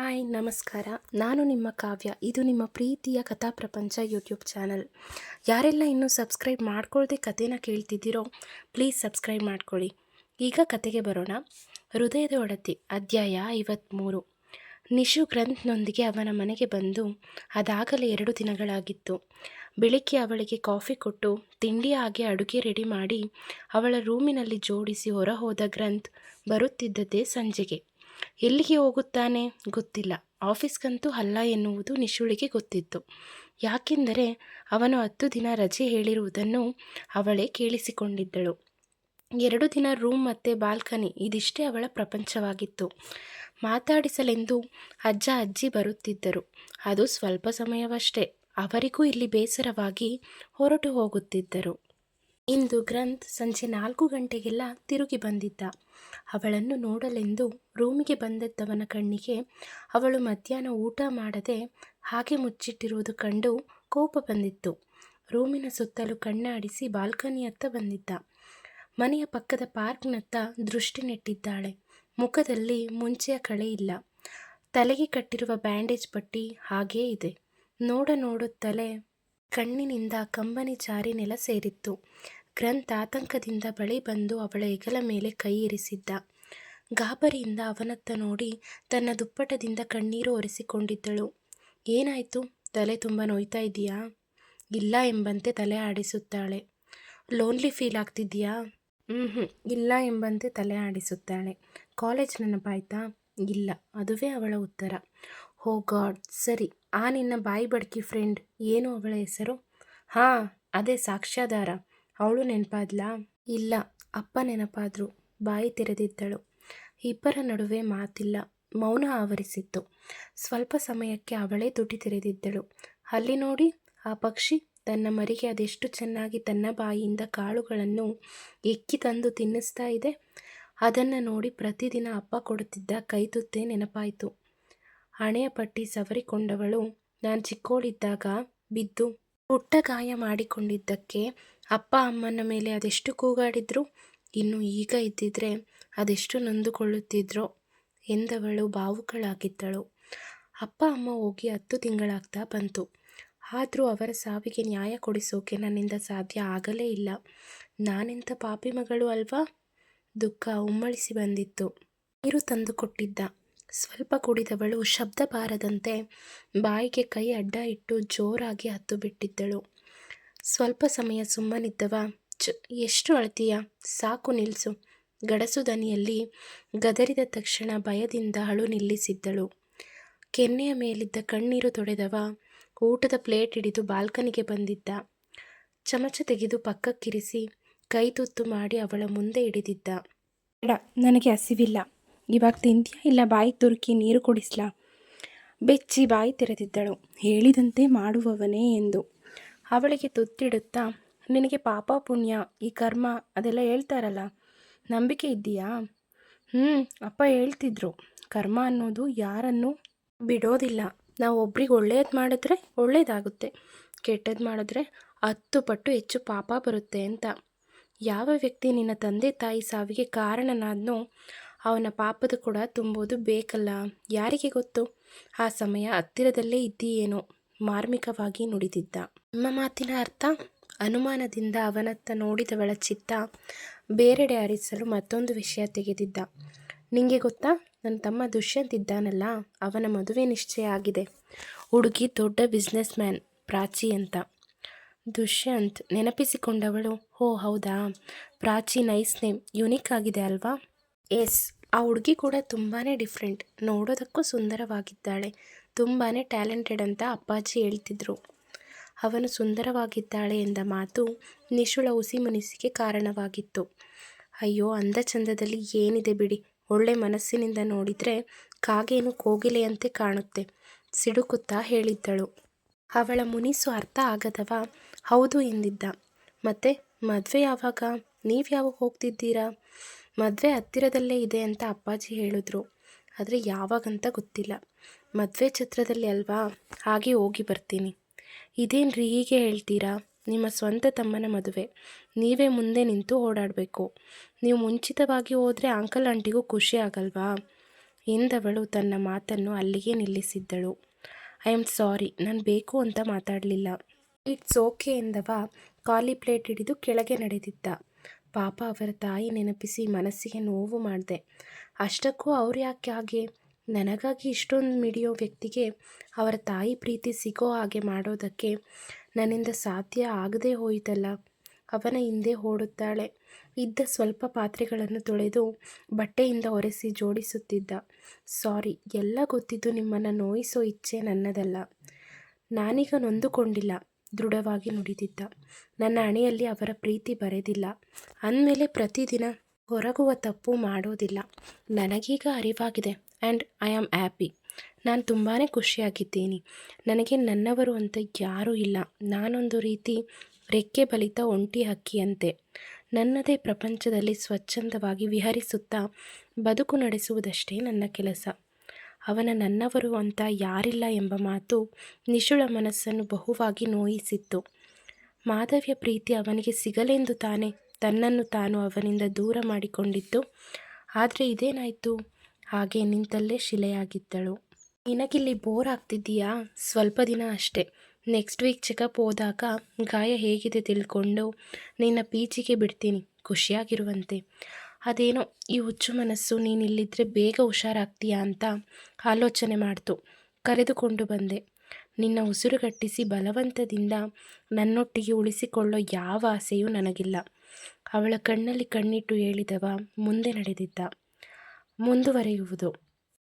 Hi, ನಮಸ್ಕಾರ. ನಾನು ನಿಮ್ಮ ಕಾವ್ಯ. ಇದು ನಿಮ್ಮ ಪ್ರೀತಿಯ ಕಥಾ ಪ್ರಪಂಚ ಯೂಟ್ಯೂಬ್ ಚಾನಲ್. ಯಾರೆಲ್ಲ ಇನ್ನೂ ಸಬ್ಸ್ಕ್ರೈಬ್ ಮಾಡ್ಕೊಳ್ಳದೆ ಕಥೆನ ಕೇಳ್ತಿದ್ದೀರೋ, ಪ್ಲೀಸ್ ಸಬ್ಸ್ಕ್ರೈಬ್ ಮಾಡ್ಕೊಳ್ಳಿ. ಈಗ ಕತೆಗೆ ಬರೋಣ. ಹೃದಯದ ಒಡತಿ, ಅಧ್ಯಾಯ ಐವತ್ತ್ಮೂರು ನಿಶು ಗ್ರಂಥ್ನೊಂದಿಗೆ ಅವನ ಮನೆಗೆ ಬಂದು, ಅದಾಗಲೇ ಎರಡು ದಿನಗಳಾಗಿತ್ತು. ಬೆಳಿಗ್ಗೆ ಅವಳಿಗೆ ಕಾಫಿ ಕೊಟ್ಟು ತಿಂಡಿ ಹಾಗೆ ಅಡುಗೆ ರೆಡಿ ಮಾಡಿ, ಅವಳ ರೂಮಿನಲ್ಲಿ ಜೋಡಿಸಿ ಹೊರಹೋದ ಗ್ರಂಥ್ ಬರುತ್ತಿದ್ದದ್ದೇ ಸಂಜೆಗೆ. ಎಲ್ಲಿಗೆ ಹೋಗುತ್ತಾನೆ? ಗೊತ್ತಿಲ್ಲ. ಆಫೀಸ್ಗಂತೂ ಅಲ್ಲ ಎನ್ನುವುದು ನಿಶುಳಿಗೆ ಗೊತ್ತಿತ್ತು. ಯಾಕೆಂದರೆ ಅವನು ಹತ್ತು ದಿನ ರಜೆ ಹೇಳಿರುವುದನ್ನು ಅವಳೇ ಕೇಳಿಸಿಕೊಂಡಿದ್ದಳು. ಎರಡು ದಿನ ರೂಮ್ ಮತ್ತು ಬಾಲ್ಕನಿ, ಇದಿಷ್ಟೇ ಅವಳ ಪ್ರಪಂಚವಾಗಿತ್ತು. ಮಾತಾಡಿಸಲೆಂದು ಅಜ್ಜ ಅಜ್ಜಿ ಬರುತ್ತಿದ್ದರು. ಅದು ಸ್ವಲ್ಪ ಸಮಯವಷ್ಟೇ. ಅವರಿಗೂ ಇಲ್ಲಿ ಬೇಸರವಾಗಿ ಹೊರಟು ಹೋಗುತ್ತಿದ್ದರು. ಇಂದು ಗ್ರಂಥ್ ಸಂಜೆ ನಾಲ್ಕು ಗಂಟೆಗೆಲ್ಲ ತಿರುಗಿ ಬಂದಿದ್ದ. ಅವಳನ್ನು ನೋಡಲೆಂದು ರೂಮಿಗೆ ಬಂದದ್ದವನ ಕಣ್ಣಿಗೆ ಅವಳು ಮಧ್ಯಾಹ್ನ ಊಟ ಮಾಡದೆ ಹಾಗೆ ಮುಚ್ಚಿಟ್ಟಿರುವುದು ಕಂಡು ಕೋಪ ಬಂದಿತ್ತು. ರೂಮಿನ ಸುತ್ತಲೂ ಕಣ್ಣಾಡಿಸಿ ಬಾಲ್ಕನಿಯತ್ತ ಬಂದಿದ್ದ. ಮನೆಯ ಪಕ್ಕದ ಪಾರ್ಕ್ನತ್ತ ದೃಷ್ಟಿ ನೆಟ್ಟಿದ್ದಾಳೆ. ಮುಖದಲ್ಲಿ ಮುಂಚೆಯ ಕಳೆ ಇಲ್ಲ. ತಲೆಗೆ ಕಟ್ಟಿರುವ ಬ್ಯಾಂಡೇಜ್ ಪಟ್ಟಿ ಹಾಗೇ ಇದೆ. ನೋಡ ನೋಡುತ್ತಲೇ ಕಣ್ಣಿನಿಂದ ಕಂಬನಿ ಜಾರಿ ನೆಲ ಸೇರಿತ್ತು. ಗ್ರಂಥ ಆತಂಕದಿಂದ ಬಳಿ ಬಂದು ಅವಳ ಹೆಗಲ ಮೇಲೆ ಕೈ ಇರಿಸಿದ್ದ. ಗಾಬರಿಯಿಂದ ಅವನತ್ತ ನೋಡಿ ತನ್ನ ದುಪ್ಪಟದಿಂದ ಕಣ್ಣೀರು ಒರೆಸಿಕೊಂಡಿದ್ದಳು. ಏನಾಯಿತು? ತಲೆ ತುಂಬ ನೋಯ್ತಾ ಇದೆಯಾ ಇಲ್ಲ ಎಂಬಂತೆ ತಲೆ ಆಡಿಸುತ್ತಾಳೆ. ಲೋನ್ಲಿ ಫೀಲ್ ಆಗ್ತಿದೆಯಾ ಹ್ಞೂ ಹ್ಞೂ ಇಲ್ಲ ಎಂಬಂತೆ ತಲೆ ಆಡಿಸುತ್ತಾಳೆ. ಕಾಲೇಜ್ ನೆನಪಾಯ್ತಾ? ಇಲ್ಲ, ಅದುವೇ ಅವಳ ಉತ್ತರ. ಹೋ ಗಾಡ್, ಸರಿ. ಆ ನಿನ್ನ ಬಾಯಿ ಬಡ್ಕಿ ಫ್ರೆಂಡ್ ಏನು ಅವಳ ಹೆಸರು? ಹಾಂ, ಅದೇ ಸಾಕ್ಷ್ಯಾಧಾರ. ಅವಳು ನೆನಪಾದ್ಲಾ? ಇಲ್ಲ, ಅಪ್ಪ ನೆನಪಾದ್ರು. ಬಾಯಿ ತೆರೆದಿದ್ದಳು. ಇಬ್ಬರ ನಡುವೆ ಮಾತಿಲ್ಲ. ಮೌನ ಆವರಿಸಿತ್ತು. ಸ್ವಲ್ಪ ಸಮಯಕ್ಕೆ ಅವಳೇ ತುಟಿ ತೆರೆದಿದ್ದಳು. ಅಲ್ಲಿ ನೋಡಿ, ಆ ಪಕ್ಷಿ ತನ್ನ ಮರಿಗೆ ಅದೆಷ್ಟು ಚೆನ್ನಾಗಿ ತನ್ನ ಬಾಯಿಯಿಂದ ಕಾಳುಗಳನ್ನು ಎಕ್ಕಿ ತಂದು ತಿನ್ನಿಸ್ತಾ ಇದೆ. ಅದನ್ನು ನೋಡಿ ಪ್ರತಿದಿನ ಅಪ್ಪ ಕೊಡುತ್ತಿದ್ದ ಕೈತುತ್ತೆ ನೆನಪಾಯಿತು. ಹಣೆಯ ಪಟ್ಟಿ ಸವರಿಕೊಂಡವಳು. ನಾನು ಚಿಕ್ಕೋಳಿದ್ದಾಗ ಬಿದ್ದು ಪುಟ್ಟ ಗಾಯ ಮಾಡಿಕೊಂಡಿದ್ದಕ್ಕೆ ಅಪ್ಪ ಅಮ್ಮನ ಮೇಲೆ ಅದೆಷ್ಟು ಕೂಗಾಡಿದ್ರು? ಇನ್ನು ಈಗ ಇದ್ದಿದ್ರೆ ಅದೆಷ್ಟು ನೊಂದುಕೊಳ್ಳುತ್ತಿದ್ರೋ? ಎಂದವಳು ಭಾವುಕಳಾಗಿದ್ದಳು ಅಪ್ಪ ಅಮ್ಮ ಹೋಗಿ ಹತ್ತು ತಿಂಗಳಾಗ್ತಾ ಬಂತು. ಆದರೂ ಅವರ ಸಾವಿಗೆ ನ್ಯಾಯ ಕೊಡಿಸೋಕೆ ನನ್ನಿಂದ ಸಾಧ್ಯ ಆಗಲೇ ಇಲ್ಲ. ನಾನೆಂಥ ಪಾಪಿ ಮಗಳು ಅಲ್ವಾ? ದುಃಖ ಉಮ್ಮಳಿಸಿ ಬಂದಿತ್ತು. ನೀರು ತಂದು ಕೊಟ್ಟಿದ್ದ. ಸ್ವಲ್ಪ ಕುಡಿದವಳು ಶಬ್ದ ಬಾರದಂತೆ ಬಾಯಿಗೆ ಕೈ ಅಡ್ಡ ಇಟ್ಟು ಜೋರಾಗಿ ಹತ್ತು ಬಿಟ್ಟಿದ್ದಳು. ಸ್ವಲ್ಪ ಸಮಯ ಸುಮ್ಮನಿದ್ದವ. ಚ ಎಷ್ಟು ಅಳ್ತೀಯ? ಸಾಕು ನಿಲ್ಲಿಸು ಗಡಸು ದನಿಯಲ್ಲಿ ಗದರಿದ ತಕ್ಷಣ ಭಯದಿಂದ ಅಳು ನಿಲ್ಲಿಸಿದ್ದಳು. ಕೆನ್ನೆಯ ಮೇಲಿದ್ದ ಕಣ್ಣೀರು ತೊಡೆದವ. ಊಟದ ಪ್ಲೇಟ್ ಹಿಡಿದು ಬಾಲ್ಕನಿಗೆ ಬಂದಿದ್ದ. ಚಮಚ ತೆಗೆದು ಪಕ್ಕಕ್ಕಿರಿಸಿ ಕೈ ತುತ್ತು ಮಾಡಿ ಅವಳ ಮುಂದೆ ಹಿಡಿದಿದ್ದ. ನನಗೆ ಹಸಿವಿಲ್ಲ. ಇವಾಗ ತಿಂತೀಯಾ? ಇಲ್ಲ, ಬಾಯಿ ತುರುಕಿ ನೀರು ಕುಡಿಸ್ಲಾ? ಬೆಚ್ಚಿ ಬಾಯಿ ತೆರೆದಿದ್ದಳು. ಹೇಳಿದಂತೆ ಮಾಡುವವನೇ ಎಂದು. ಅವಳಿಗೆ ತುತ್ತಿಡುತ್ತಾ, ನಿನಗೆ ಪಾಪ ಪುಣ್ಯ, ಈ ಕರ್ಮ, ಅದೆಲ್ಲ ಹೇಳ್ತಾರಲ್ಲ, ನಂಬಿಕೆ ಇದ್ದೀಯಾ? ಹ್ಞೂ ಅಪ್ಪ ಹೇಳ್ತಿದ್ರು. ಕರ್ಮ ಅನ್ನೋದು ಯಾರನ್ನು ಬಿಡೋದಿಲ್ಲ. ನಾವು ಒಬ್ರಿಗೆ ಒಳ್ಳೆಯದು ಮಾಡಿದ್ರೆ ಒಳ್ಳೇದಾಗುತ್ತೆ. ಕೆಟ್ಟದ್ದು ಮಾಡಿದ್ರೆ ಹತ್ತು ಪಟ್ಟು ಹೆಚ್ಚು ಪಾಪ ಬರುತ್ತೆ ಅಂತ. ಯಾವ ವ್ಯಕ್ತಿ ನಿನ್ನ ತಂದೆ ತಾಯಿ ಸಾವಿಗೆ ಕಾರಣನಾದ್ನೋ ಅವನ ಪಾಪದ ಕೂಡ ತುಂಬೋದು ಬೇಕಲ್ಲ. ಯಾರಿಗೆ ಗೊತ್ತು? ಆ ಸಮಯ ಹತ್ತಿರದಲ್ಲೇ ಇದ್ದೀಯೇನೋ? ಮಾರ್ಮಿಕವಾಗಿ ನುಡಿದಿದ್ದ. ನಿಮ್ಮ ಮಾತಿನ ಅರ್ಥ? ಅನುಮಾನದಿಂದ ಅವನತ್ತ ನೋಡಿದವಳ ಚಿತ್ತ ಬೇರೆಡೆ ಹರಿಸಲು ಮತ್ತೊಂದು ವಿಷಯ ತೆಗೆದಿದ್ದ. ನಿಂಗೆ ಗೊತ್ತಾ? ನನ್ನ ತಮ್ಮ ದುಷ್ಯಂತ್ ಇದ್ದಾನಲ್ಲ, ಅವನ ಮದುವೆ ನಿಶ್ಚಯ ಆಗಿದೆ. ಹುಡುಗಿ ದೊಡ್ಡ ಬಿಸ್ನೆಸ್ ಮ್ಯಾನ್, ಪ್ರಾಚಿ ಅಂತ. ದುಷ್ಯಂತ್ ನೆನಪಿಸಿಕೊಂಡವಳು? ಓ ಹೌದಾ? ಪ್ರಾಚಿ ನೈಸ್ ನೇಮ್, ಯುನಿಕ್ ಆಗಿದೆ ಅಲ್ವಾ? ಎಸ್, ಆ ಹುಡುಗಿ ಕೂಡ ತುಂಬಾ ಡಿಫ್ರೆಂಟ್. ನೋಡೋದಕ್ಕೂ ಸುಂದರವಾಗಿದ್ದಾಳೆ. ತುಂಬಾ ಟ್ಯಾಲೆಂಟೆಡ್ ಅಂತ ಅಪ್ಪಾಜಿ ಹೇಳ್ತಿದ್ರು. ಅವನು ಸುಂದರವಾಗಿದ್ದಾಳೆ ಎಂದ ಮಾತು ನಿಶುಳ ಮುನಿಸಿಗೆ ಕಾರಣವಾಗಿತ್ತು. ಅಯ್ಯೋ, ಅಂದ ಚಂದದಲ್ಲಿ ಏನಿದೆ ಬಿಡಿ. ಒಳ್ಳೆ ಮನಸ್ಸಿನಿಂದ ನೋಡಿದರೆ ಕಾಗೇನು ಕೋಗಿಲೆಯಂತೆ ಕಾಣುತ್ತೆ, ಸಿಡುಕುತ್ತಾ ಹೇಳಿದ್ದಳು. ಅವಳ ಮುನಿಸು ಅರ್ಥ ಆಗದವ? ಹೌದು ಎಂದಿದ್ದ. ಮತ್ತೆ ಮದುವೆ ಯಾವಾಗ? ನೀವು ಯಾವಾಗ ಹೋಗ್ತಿದ್ದೀರಾ? ಮದುವೆ ಹತ್ತಿರದಲ್ಲೇ ಇದೆ ಅಂತ ಅಪ್ಪಾಜಿ ಹೇಳಿದ್ರು. ಆದರೆ ಯಾವಾಗಂತ ಗೊತ್ತಿಲ್ಲ. ಮದುವೆ ಛತ್ರದಲ್ಲಿ ಅಲ್ವಾ? ಹಾಗೆ ಹೋಗಿ ಬರ್ತೀನಿ. ಇದೇನು ಹೀಗೆ ಹೇಳ್ತೀರಾ? ನಿಮ್ಮ ಸ್ವಂತ ತಮ್ಮನ ಮದುವೆ. ನೀವೇ ಮುಂದೆ ನಿಂತು ಓಡಾಡಬೇಕು. ನೀವು ಮುಂಚಿತವಾಗಿ ಹೋದರೆ ಅಂಕಲ್ ಆಂಟಿಗೂ ಖುಷಿ ಆಗಲ್ವಾ? ಎಂದವಳು ತನ್ನ ಮಾತನ್ನು ಅಲ್ಲಿಗೆ ನಿಲ್ಲಿಸಿದ್ದಳು. ಐ ಆಮ್ ಸಾರಿ, ನಾನು ಬೇಕು ಅಂತ ಮಾತಾಡಲಿಲ್ಲ. ಇಟ್ಸ್ ಓಕೆ ಎಂದವ. ಖಾಲಿ ಪ್ಲೇಟ್ ಹಿಡಿದು ಕೆಳಗೆ ನಡೆದಿದ್ದ. ಪಾಪ ಅವರ ತಾಯಿ ನೆನಪಿಸಿ ಮನಸ್ಸಿಗೆ ನೋವು ಮಾಡಿದೆ. ಅಷ್ಟಕ್ಕೂ ಅವ್ರು ಯಾಕೆ ಹಾಗೆ? ನನಗಾಗಿ ಇಷ್ಟೊಂದು ಮಿಡಿಯೋ ವ್ಯಕ್ತಿಗೆ ಅವರ ತಾಯಿ ಪ್ರೀತಿ ಸಿಗೋ ಹಾಗೆ ಮಾಡೋದಕ್ಕೆ ನನ್ನಿಂದ ಸಾಧ್ಯ ಆಗದೇ ಹೋಯಿತಲ್ಲ. ಅವನ ಹಿಂದೆ ಓಡುತ್ತಾಳೆ. ಇದ್ದ ಸ್ವಲ್ಪ ಪಾತ್ರೆಗಳನ್ನು ತೊಳೆದು ಬಟ್ಟೆಯಿಂದ ಒರೆಸಿ ಜೋಡಿಸುತ್ತಿದ್ದ. ಸಾರಿ, ಎಲ್ಲ ಗೊತ್ತಿದ್ದು ನಿಮ್ಮನ್ನು ನೋಯಿಸೋ ಇಚ್ಛೆ ನನ್ನದಲ್ಲ. ನಾನೀಗ ನೊಂದುಕೊಂಡಿಲ್ಲ. ದೃಢವಾಗಿ ನುಡಿದಿದ್ದ. ನನ್ನ ಹಣೆಯಲ್ಲಿ ಅವರ ಪ್ರೀತಿ ಬರೆದಿಲ್ಲ. ಅಂದಮೇಲೆ ಪ್ರತಿದಿನ ಹೊರಗುವ ತಪ್ಪು ಮಾಡೋದಿಲ್ಲ. ನನಗೀಗ ಅರಿವಾಗಿದೆ ಆ್ಯಂಡ್ ಐ ಆಮ್ ಹ್ಯಾಪಿ. ನಾನು ತುಂಬಾ ಖುಷಿಯಾಗಿದ್ದೀನಿ. ನನಗೆ ನನ್ನವರು ಅಂತ ಯಾರೂ ಇಲ್ಲ. ನಾನೊಂದು ರೀತಿ ರೆಕ್ಕೆ ಬಲಿತ ಒಂಟಿ ಹಕ್ಕಿಯಂತೆ. ನನ್ನದೇ ಪ್ರಪಂಚದಲ್ಲಿ ಸ್ವಚ್ಛಂದವಾಗಿ ವಿಹರಿಸುತ್ತಾ ಬದುಕು ನಡೆಸುವುದಷ್ಟೇ ನನ್ನ ಕೆಲಸ. ಅವನ ನನ್ನವರು ಅಂತ ಯಾರಿಲ್ಲ ಎಂಬ ಮಾತು ನಿಶುಳ ಮನಸ್ಸನ್ನು ಬಹುವಾಗಿ ನೋಯಿಸಿತ್ತು. ಮಾಧವ್ಯ ಪ್ರೀತಿ ಅವನಿಗೆ ಸಿಗಲೆಂದು ತಾನೇ ತನ್ನನ್ನು ತಾನು ಅವನಿಂದ ದೂರ ಮಾಡಿಕೊಂಡಿತ್ತು. ಆದರೆ ಇದೇನಾಯಿತು? ಹಾಗೆ ನಿಂತಲ್ಲೇ ಶಿಲೆಯಾಗಿದ್ದಳು. ನಿನಗಿಲ್ಲಿ ಬೋರ್ ಆಗ್ತಿದ್ದೀಯಾ? ಸ್ವಲ್ಪ ದಿನ ಅಷ್ಟೇ. ನೆಕ್ಸ್ಟ್ ವೀಕ್ ಚೆಕಪ್ ಹೋದಾಗ ಗಾಯ ಹೇಗಿದೆ ತಿಳ್ಕೊಂಡು ನಿನ್ನ ಪೀಚಿಗೆ ಬಿಡ್ತೀನಿ. ಖುಷಿಯಾಗಿರುವಂತೆ. ಅದೇನೋ ಈ ಹುಚ್ಚು ಮನಸ್ಸು ನೀನಿಲ್ಲಿದ್ದರೆ ಬೇಗ ಹುಷಾರಾಗ್ತೀಯಾ ಅಂತ ಆಲೋಚನೆ ಮಾಡ್ತು. ಕರೆದುಕೊಂಡು ಬಂದೆ. ನಿನ್ನ ಉಸಿರುಗಟ್ಟಿಸಿ ಬಲವಂತದಿಂದ ನನ್ನೊಟ್ಟಿಗೆ ಉಳಿಸಿಕೊಳ್ಳೋ ಯಾವ ಆಸೆಯೂ ನನಗಿಲ್ಲ. ಅವಳ ಕಣ್ಣಲ್ಲಿ ಕಣ್ಣಿಟ್ಟು ಹೇಳಿದವ, ಮುಂದೆ ನಡೆದಿದ್ದ. ಮುಂದುವರೆಯುವುದು.